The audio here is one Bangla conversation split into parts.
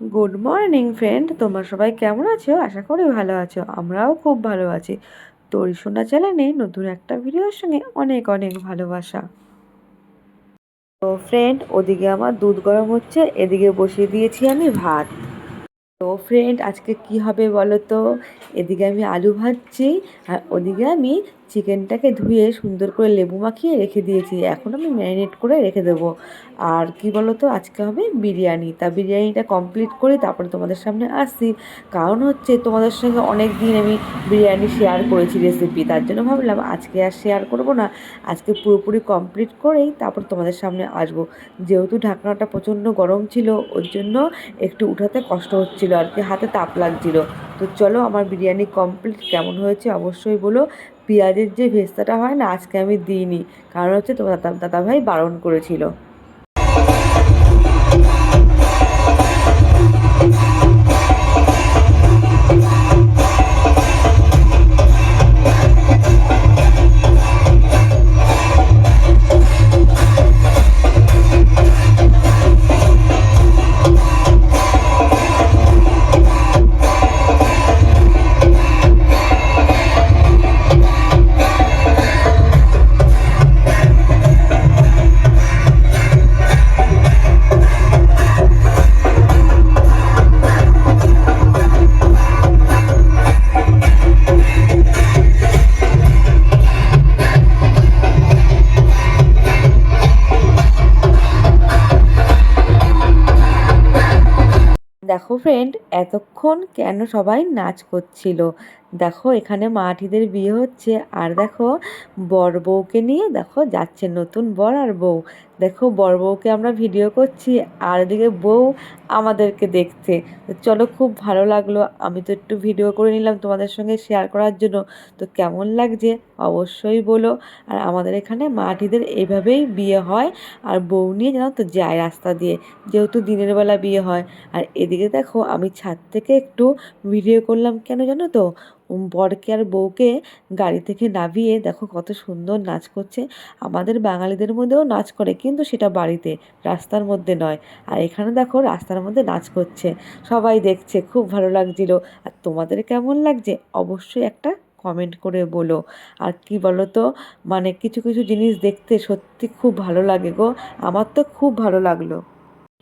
গুড মর্নিং ফ্রেন্ড তোমরা সবাই কেমন আছো? আশা করি ভালো আছো। আমরাও খুব ভালো আছি। তোর সোনা চ্যানেলে নতুন একটা ভিডিওর সঙ্গে অনেক অনেক ভালোবাসা। তো ফ্রেন্ড ওদিকে আমার দুধ গরম হচ্ছে। এদিকে বসিয়ে দিয়েছি আমি ভাত। তো ফ্রেন্ড আজকে কি হবে বলো তো এদিকে আমি আলু ভাজছি আর ওদিকে আমি চিকেনটাকে ধুয়ে সুন্দর করে লেবু মাখিয়ে রেখে দিয়েছি। এখন আমি ম্যারিনেট করে রেখে দেবো। আর কি বলো তো আজকে হবে বিরিয়ানি। তা বিরিয়ানিটা কমপ্লিট করে তারপরে তোমাদের সামনে আসছি। কারণ হচ্ছে তোমাদের সঙ্গে অনেক দিন আমি বিরিয়ানি শেয়ার করেছি রেসিপি তার জন্য ভাবলাম আজকে আর শেয়ার করব না। আজকে পুরোপুরি কমপ্লিট করেই তারপর তোমাদের সামনে আসব। যেহেতু ঢাকনাটা প্রচণ্ড গরম ছিল, ওর জন্য একটু উঠাতে কষ্ট হচ্ছিল আর কি, হাতে তাপ লাগছিল। তো চলো আমার বিরিয়ানি কমপ্লিট কেমন হয়েছে অবশ্যই বলো। পেঁয়াজের যে ভেস্তাটা হয় না, আজকে আমি দিইনি। কারণ হচ্ছে তোমার দাদা, দাদাভাই বারণ করেছিল। দেখো ফ্রেন্ড এতক্ষণ কেন সবাই নাচ করছিল? দেখো, এখানে মাটিদের বিয়ে হচ্ছে। আর দেখো, বর বউকে নিয়ে দেখো, যাচ্ছে নতুন বর আর বউ। দেখো, বর বউকে আমরা ভিডিও করছি, আর এদিকে বউ আমাদেরকে দেখতে। চলো, খুব ভালো লাগল। আমি তো একটু ভিডিও করে নিলাম তোমাদের সঙ্গে শেয়ার করার জন্য। তো কেমন লাগছে অবশ্যই বলো। আর আমাদের এখানে মাটিদের এইভাবেই বিয়ে হয়। আর বউ নিয়ে জানো তো যায় রাস্তা দিয়ে, যেহেতু দিনের বেলা বিয়ে হয়। আর এদিকে দেখো, আমি ছাদ থেকে একটু ভিডিও করলাম। কেন জানো তো? বরকে আর বউকে গাড়ি থেকে নামিয়ে দেখো কত সুন্দর নাচ করছে। আমাদের বাঙালিদের মধ্যেও নাচ করে, কিন্তু সেটা বাড়িতে, রাস্তার মধ্যে নয়। আর এখানে দেখো রাস্তার মধ্যে নাচ করছে। সবাই দেখছে, খুব ভালো লাগছিল। আর তোমাদের কেমন লাগছে? অবশ্যই একটা কমেন্ট করে বলো। আর কি বলো তো মানে কিছু কিছু জিনিস দেখতে সত্যি খুব ভালো লাগে গো। আমার তো খুব ভালো লাগল।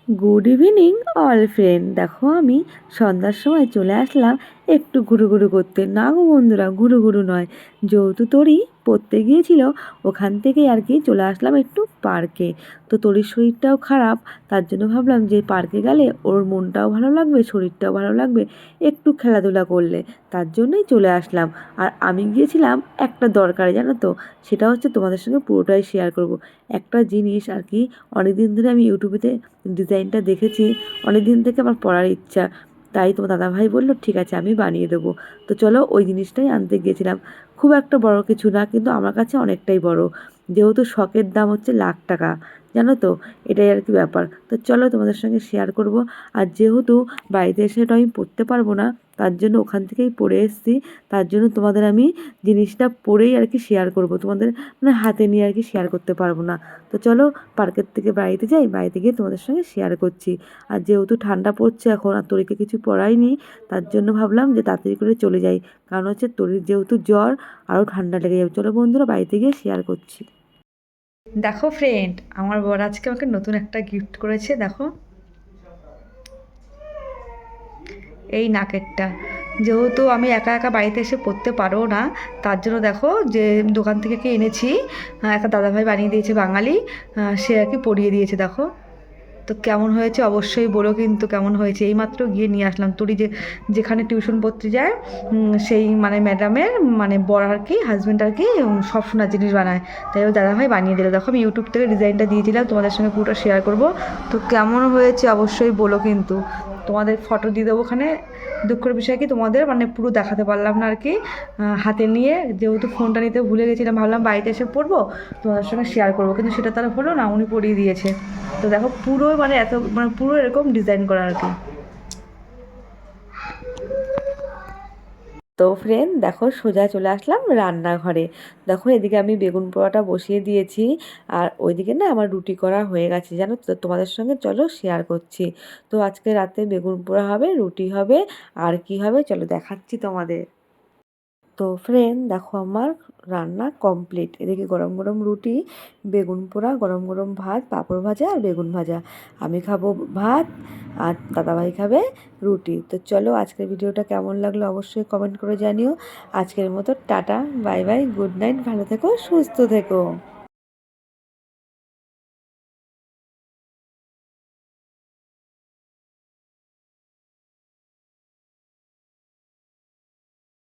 গুড ইভিনিং অল ফ্রেন্ড দেখো আমি সন্ধ্যার সময় চলে আসলাম। একটু ঘুরু ঘুরু করতে। না গো বন্ধুরা, ঘুরু ঘুরু নয়। যেহেতু তরি পড়তে গিয়েছিল, ওখান থেকে আর কি চলে আসলাম একটু পার্কে। তো তরির শরীরটাও খারাপ, তার জন্য ভাবলাম যে পার্কে গেলে ওর মনটাও ভালো লাগবে, শরীরটাও ভালো লাগবে একটু খেলাধুলা করলে। তার জন্যই চলে আসলাম। আর আমি গিয়েছিলাম একটা দরকারে, জানো তো? সেটা হচ্ছে তোমাদের সঙ্গে পুরোটাই শেয়ার করব। একটা জিনিস আর কি অনেক দিন ধরে আমি ইউটিউবেতে ডিজাইনটা দেখেছি অনেক দিন থেকে আমার পড়ার ইচ্ছা। তাই তোমার দাদাভাই বলল, ঠিক আছে, আমি বানিয়ে দেবো। তো চলো ওই জিনিসটাই আনতে গিয়েছিলাম। খুব একটা বড় কিছু না, কিন্তু আমার কাছে অনেকটাই বড়। যেহেতু শখের দাম হচ্ছে লাখ টাকা, জানো তো? এটাই আর কি ব্যাপার। তো চলো তোমাদের সঙ্গে শেয়ার করব। আর যেহেতু বাড়িতে এসে এটা আমি পড়তে পারব না, তার জন্য ওখান থেকেই পড়ে এসেছি। তার জন্য তোমাদের আমি জিনিসটা পড়েই আর কি শেয়ার করব। তোমাদের মানে হাতে নিয়ে আর কি শেয়ার করতে পারব না। তো চলো পার্কের থেকে বাড়িতে যাই, বাড়িতে গিয়ে তোমাদের সঙ্গে শেয়ার করছি। আর যেহেতু ঠান্ডা পড়ছে এখন আর তরিকে কিছু পড়াইনি তার জন্য ভাবলাম যে তাড়াতাড়ি করে চলে যাই। কারণ হচ্ছে তরির যেহেতু জ্বর, আরও ঠান্ডা লেগে যাবে। চলো বন্ধুরা বাড়িতে গিয়ে শেয়ার করছি। দেখো ফ্রেন্ড আমার বর আজকে আমাকে নতুন একটা গিফট করেছে, দেখো। এই নাকেরটা। যেহেতু আমি একা একা বাড়িতে এসে পড়তে পারো না, তার জন্য দেখো যে দোকান থেকে কি এনেছি একটা দাদাভাই বানিয়ে দিয়েছে বাঙালি সে আর কি পরিয়ে দিয়েছে, দেখো। তো কেমন হয়েছে? অবশ্যই বলো কিন্তু কেমন হয়েছে? এইমাত্র গিয়ে নিয়ে আসলাম। তুরি যে, যেখানে টিউশন পড়তে যায় সেই মানে ম্যাডামের মানে বড় আর কি হাজব্যান্ড আর কি সব সোনার জিনিস বানায়। তাই ও দাদাভাই বানিয়ে দিল। দেখো, আমি ইউটিউব থেকে ডিজাইনটা দিয়েছিলাম তোমাদের সঙ্গে পুরোটা শেয়ার করব। তো কেমন হয়েছে? অবশ্যই বলো কিন্তু। তোমাদের ফটো দিয়ে দেবো ওখানে। দুঃখের বিষয় কি, তোমাদের মানে পুরো দেখাতে পারলাম না আর কি। হাতে নিয়ে যেহেতু ফোনটা নিতে ভুলে গেছিলাম, ভাবলাম বাড়িতে এসে পড়ব, তোমাদের সঙ্গে শেয়ার করব। কিন্তু সেটা তারা হলো না, উনি পড়িয়ে দিয়েছে। তো দেখো পুরো মানে এত মানে পুরো এরকম ডিজাইন করা আর কি। তো ফ্রেন্ড দেখো সোজা চলে আসলাম রান্নাঘরে। দেখো এদিকে আমি বেগুন পোড়াটা বসিয়ে দিয়েছি, আর ওইদিকে না আমার রুটি করা হয়ে গেছে, জানো তো? তোমাদের সঙ্গে চলো শেয়ার করছি। তো আজকে রাতে বেগুন পোড়া হবে, রুটি হবে, আর কি হবে? চলো দেখাচ্ছি তোমাদের। তো ফ্রেন্ড দেখো আমার রান্না কমপ্লিট এদিকে গরম গরম রুটি, বেগুন পোড়া, গরম গরম ভাত, পাঁপড় ভাজা আর বেগুন ভাজা। আমি খাব ভাত আর দাদাভাই খাবে রুটি। তো চলো আজকের ভিডিওটা কেমন লাগল অবশ্যই কমেন্ট করে জানিও। আজকের মতো tata bye bye good night ভালো থেকো, সুস্থ থেকো।